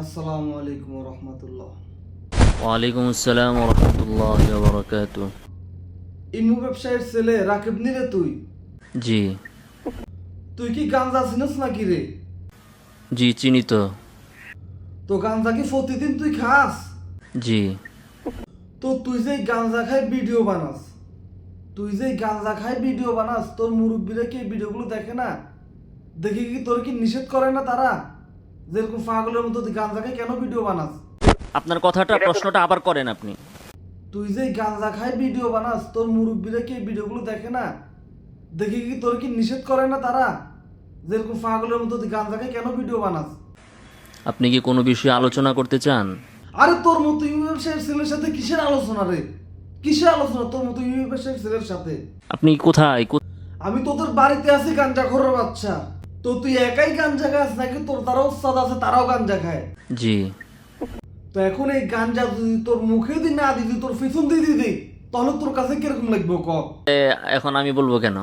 আসসালামু আলাইকুম রহমতুল্লাহ ওয়ালাইকুম আসসালাম রহমতুল্লাহ বরকাত ইমু ব্যবসায়ীর ছেলে রাকিব নিরে তুই। জি। তুই কি গাঞ্জা চিনিস নাকি রে? জি চিনি তো। তো গাঞ্জা কি প্রতিদিন তুই খাস? জি। তো তুই যে গাঞ্জা খাই ভিডিও বানাস। তুই যে গাঞ্জা খাই ভিডিও বানাস তোর মুরব্বীরা কি ভিডিওগুলো দেখে না? দেখে কি তোর কি নিষেধ করে না তারা? যেরকম পাগলের মতো গাঞ্জা কেন ভিডিও বানাস? আপনার কথাটা প্রশ্নটা আবার করেন আপনি। তুই যে গাঞ্জা খাই ভিডিও বানাস তোর মুরব্বীরা কি ভিডিওগুলো দেখে না? দেখে কি তোর কি নিষেধ করে না তারা? যেরকম পাগলের মতো তুই গাঞ্জা খাই কেন ভিডিও বানাস? আপনি কি কোনো বিষয়ে আলোচনা করতে চান? আরে তোর মতো ইউনিভার্সের ছেলের সাথে কিসের আলোচনা রে? কিসের আলোচনা তোর মতো ইউনিভার্সের ছেলের সাথে? আপনি কোথায়? আমি তোদের বাড়িতে আছি গাঞ্জা খোরের বাচ্চা। তো তুই একাই গাঞ্জা খাস নাকি তোর তারাও উস্তাদ আছে তারাও গাঞ্জা খায় জি। তো এখন এই গাঞ্জা যদি তোর মুখে দি না দিদি তোর পিছন দিয়ে দিদি তাহলে তোর কাছে কীরকম লাগবে ক? এখন আমি বলব কেন?